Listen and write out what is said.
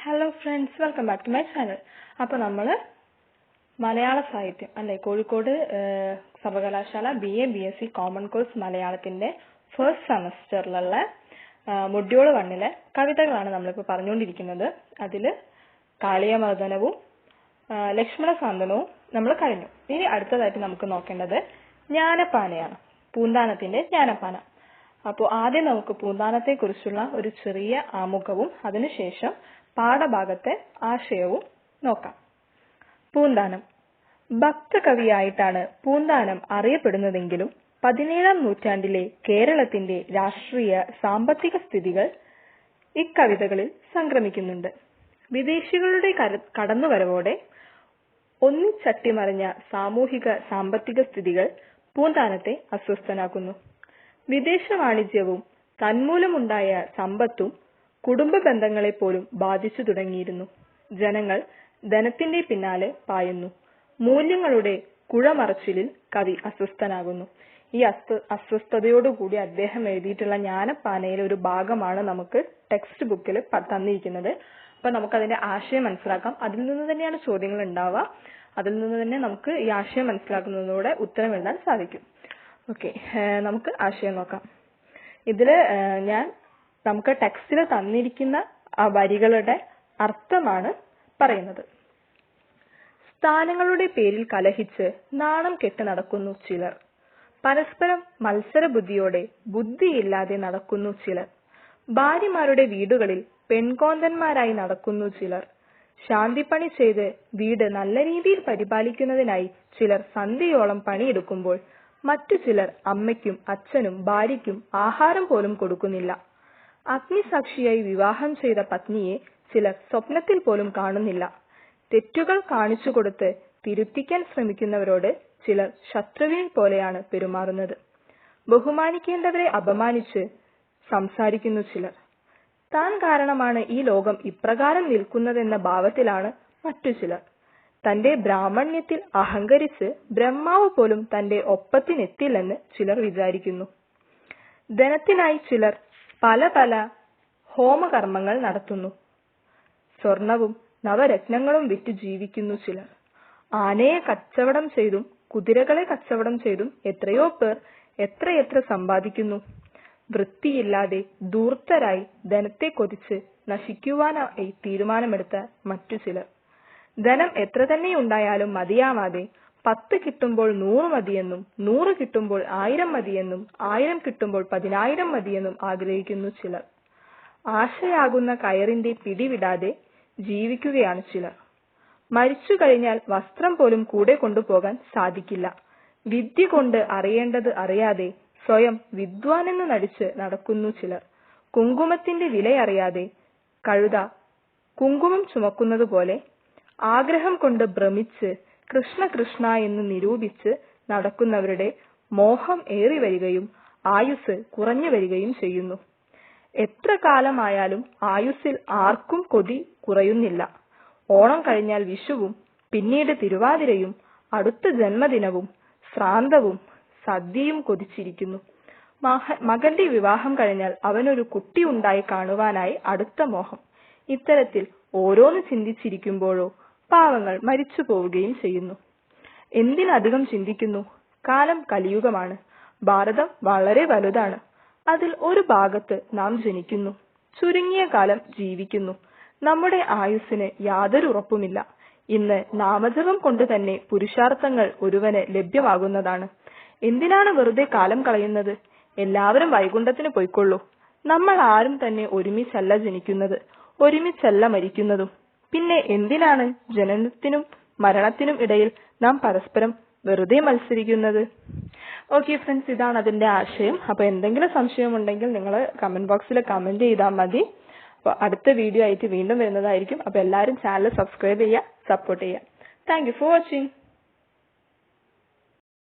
Hello friends welcome back to my channel അപ്പോൾ നമ്മൾ മലയാള സാഹിത്യം അല്ലെ കോഴിക്കോട് സർവകലാശാല B A B S C common course മലയാളത്തിന്റെ ഫസ്റ്റ് സെമസ്റ്ററിലുള്ള മൊഡ്യൂൾ വണ്ണിലെ കവിതകളാണ് നമ്മളിപ്പോൾ പറഞ്ഞുകൊണ്ടിരിക്കുന്നത് അതിൽ കാളിയമർദ്ദനവും ലക്ഷ്മണ സാന്ത്വനവും നമ്മൾ കഴിഞ്ഞു. ഇനി അടുത്തതായിട്ട് നമുക്ക് നോക്കേണ്ടത് ജ്ഞാനപ്പാനയാണ് പൂന്താനത്തിന്റെ ജ്ഞാനപ്പാന അപ്പോൾ ആദ്യം നമുക്ക് പൂന്താനത്തെ കുറിച്ചുള്ള ഒരു ചെറിയ ആമുഖവും അതിനുശേഷം പാഠഭാഗത്തെ ആശയവും നോക്കാം. പൂന്താനം. ഭക്തകവിയായിട്ടാണ് പൂന്താനം അറിയപ്പെടുന്നതെങ്കിലും പതിനേഴാം നൂറ്റാണ്ടിലെ കേരളത്തിന്റെ രാഷ്ട്രീയ സാമ്പത്തിക സ്ഥിതികൾ ഇക്കവിതകളിൽ സംക്രമിക്കുന്നുണ്ട്. വിദേശികളുടെ കടന്നുവരവോടെ ഒന്നിച്ചട്ടിമറിഞ്ഞ സാമൂഹിക സാമ്പത്തിക സ്ഥിതികൾ പൂന്താനത്തെ അസ്വസ്ഥനാക്കുന്നു. വിദേശ വാണിജ്യവും തന്മൂലമുണ്ടായ സമ്പത്തും കുടുംബ ബന്ധങ്ങളെ പോലും ബാധിച്ചു തുടങ്ങിയിരുന്നു. ജനങ്ങൾ ധനത്തിന്റെ പിന്നാലെ പായുന്നു. മൂല്യങ്ങളുടെ കുഴമറച്ചിലിൽ കവി അസ്വസ്ഥനാകുന്നു. ഈ അസ്വ അസ്വസ്ഥതയോടുകൂടി അദ്ദേഹം എഴുതിയിട്ടുള്ള ജ്ഞാനപ്പാനയിലെ ഒരു ഭാഗമാണ് നമുക്ക് ടെക്സ്റ്റ് ബുക്കിൽ തന്നിരിക്കുന്നത്. അപ്പൊ നമുക്ക് അതിന്റെ ആശയം മനസ്സിലാക്കാം. അതിൽ നിന്ന് തന്നെയാണ് ചോദ്യങ്ങൾ ഉണ്ടാവുക. അതിൽ നിന്ന് തന്നെ നമുക്ക് ഈ ആശയം മനസ്സിലാക്കുന്നതിലൂടെ ഉത്തരം എഴുതാൻ സാധിക്കും. ഓക്കെ നമുക്ക് ആശയം നോക്കാം. ഇതിൽ ഞാൻ നമുക്ക് ടെക്സ്റ്റിൽ തന്നിരിക്കുന്ന വരികളുടെ അർത്ഥമാണ് പറയുന്നത്. സ്ഥാനങ്ങളുടെ പേരിൽ കലഹിച്ച് നാണം കെട്ട് നടക്കുന്നു ചിലർ. പരസ്പരം മത്സര ബുദ്ധിയോടെ ബുദ്ധിയില്ലാതെ നടക്കുന്നു ചിലർ. ഭാര്യമാരുടെ വീടുകളിൽ പെൺകോന്തന്മാരായി നടക്കുന്നു ചിലർ. ശാന്തിപ്പണി ചെയ്ത് വീട് നല്ല രീതിയിൽ പരിപാലിക്കുന്നതിനായി ചിലർ സന്ധ്യയോളം പണിയെടുക്കുമ്പോൾ മറ്റു ചിലർ അമ്മയ്ക്കും അച്ഛനും ഭാര്യയ്ക്കും ആഹാരം പോലും കൊടുക്കുന്നില്ല. അഗ്നിസാക്ഷിയായി വിവാഹം ചെയ്ത പത്നിയെ ചിലർ സ്വപ്നത്തിൽ പോലും കാണുന്നില്ല. തെറ്റുകൾ കാണിച്ചു കൊടുത്ത് തിരുത്തിക്കാൻ ശ്രമിക്കുന്നവരോട് ചിലർ ശത്രുവിനെ പോലെയാണ് പെരുമാറുന്നത്. ബഹുമാനിക്കേണ്ടവരെ അപമാനിച്ച് സംസാരിക്കുന്നു ചിലർ. താൻ കാരണമാണ് ഈ ലോകം ഇപ്രകാരം നിൽക്കുന്നതെന്ന ഭാവത്തിലാണ് മറ്റു ചിലർ. തന്റെ ബ്രാഹ്മണ്യത്തിൽ അഹങ്കരിച്ച് ബ്രഹ്മാവ് പോലും തന്റെ ഒപ്പത്തിനെത്തില്ലെന്ന് ചിലർ വിചാരിക്കുന്നു. ധനത്തിനായി ചിലർ പല പല ഹോമകർമ്മങ്ങൾ നടത്തുന്നു. സ്വർണവും നവരത്നങ്ങളും വിറ്റ് ജീവിക്കുന്നു ചിലർ. ആനയെ കച്ചവടം ചെയ്തും കുതിരകളെ കച്ചവടം ചെയ്തും എത്രയോ പേർ എത്രയെത്ര സമ്പാദിക്കുന്നു. വൃത്തിയില്ലാതെ ധൂർത്തരായി ധനത്തെ കൊതിച്ച് നശിക്കുവാനായി തീരുമാനമെടുത്ത മറ്റു ചിലർ. ധനം എത്ര തന്നെ ഉണ്ടായാലും മതിയാവാതെ പത്ത് കിട്ടുമ്പോൾ നൂറ് മതിയെന്നും നൂറ് കിട്ടുമ്പോൾ ആയിരം മതിയെന്നും ആയിരം കിട്ടുമ്പോൾ പതിനായിരം മതിയെന്നും ആഗ്രഹിക്കുന്നു ചിലർ. ആശയാകുന്ന കയറിന്റെ പിടിവിടാതെ ജീവിക്കുകയാണ് ചിലർ. മരിച്ചു കഴിഞ്ഞാൽ വസ്ത്രം പോലും കൂടെ കൊണ്ടുപോകാൻ സാധിക്കില്ല. വിദ്യ കൊണ്ട് അറിയേണ്ടത് അറിയാതെ സ്വയം വിദ്വാനെന്ന് നടിച്ച് നടക്കുന്നു ചിലർ. കുങ്കുമത്തിന്റെ വിലയറിയാതെ കഴുത കുങ്കുമം ചുമക്കുന്നത് പോലെ ആഗ്രഹം കൊണ്ട് ഭ്രമിച്ച് കൃഷ്ണ കൃഷ്ണ എന്ന് നിരൂപിച്ച് നടക്കുന്നവരുടെ മോഹം ഏറി വരികയും ആയുസ് കുറഞ്ഞു വരികയും ചെയ്യുന്നു. എത്ര കാലമായാലും ആയുസ്സിൽ ആർക്കും കൊതി കുറയുന്നില്ല. ഓണം കഴിഞ്ഞാൽ വിഷുവും പിന്നീട് തിരുവാതിരയും അടുത്ത ജന്മദിനവും ശ്രാന്തവും സദ്യയും കൊതിച്ചിരിക്കുന്നു. മകന്റെ വിവാഹം കഴിഞ്ഞാൽ അവനൊരു കുട്ടി ഉണ്ടായി കാണുവാനായി അടുത്ത മോഹം. ഇത്തരത്തിൽ ഓരോന്ന് ചിന്തിച്ചിരിക്കുമ്പോഴോ പാവങ്ങൾ മരിച്ചു പോവുകയും ചെയ്യുന്നു. എന്തിനധികം ചിന്തിക്കുന്നു? കാലം കലിയുഗമാണ്. ഭാരതം വളരെ വലുതാണ്. അതിൽ ഒരു ഭാഗത്ത് നാം ജനിക്കുന്നു. ചുരുങ്ങിയ കാലം ജീവിക്കുന്നു. നമ്മുടെ ആയുസ്സിന് യാതൊരു ഉറപ്പുമില്ല. ഇന്ന് നാമജപം കൊണ്ട് തന്നെ പുരുഷാർത്ഥങ്ങൾ ഒരുവന് ലഭ്യമാകുന്നതാണ്. എന്തിനാണ് വെറുതെ കാലം കളയുന്നത്? എല്ലാവരും വൈകുണ്ഠത്തിന് പോയിക്കൊള്ളൂ. നമ്മൾ ആരും തന്നെ ഒരുമിച്ചല്ല ജനിക്കുന്നത്. ഒരുമിച്ചല്ല മരിക്കുന്നതും. പിന്നെ എന്തിനാണ് ജനനത്തിനും മരണത്തിനും ഇടയിൽ നാം പരസ്പരം വെറുതെ മത്സരിക്കുന്നത്? ഓക്കെ ഫ്രണ്ട്സ് ഇതാണ് അതിന്റെ ആശയം. അപ്പൊ എന്തെങ്കിലും സംശയം ഉണ്ടെങ്കിൽ നിങ്ങൾ കമന്റ് ബോക്സിൽ കമന്റ് ചെയ്താൽ മതി. അപ്പൊ അടുത്ത വീഡിയോ ആയിട്ട് വീണ്ടും വരുന്നതായിരിക്കും. അപ്പൊ എല്ലാവരും ചാനൽ സബ്സ്ക്രൈബ് ചെയ്യുക സപ്പോർട്ട് ചെയ്യുക. Thank for watching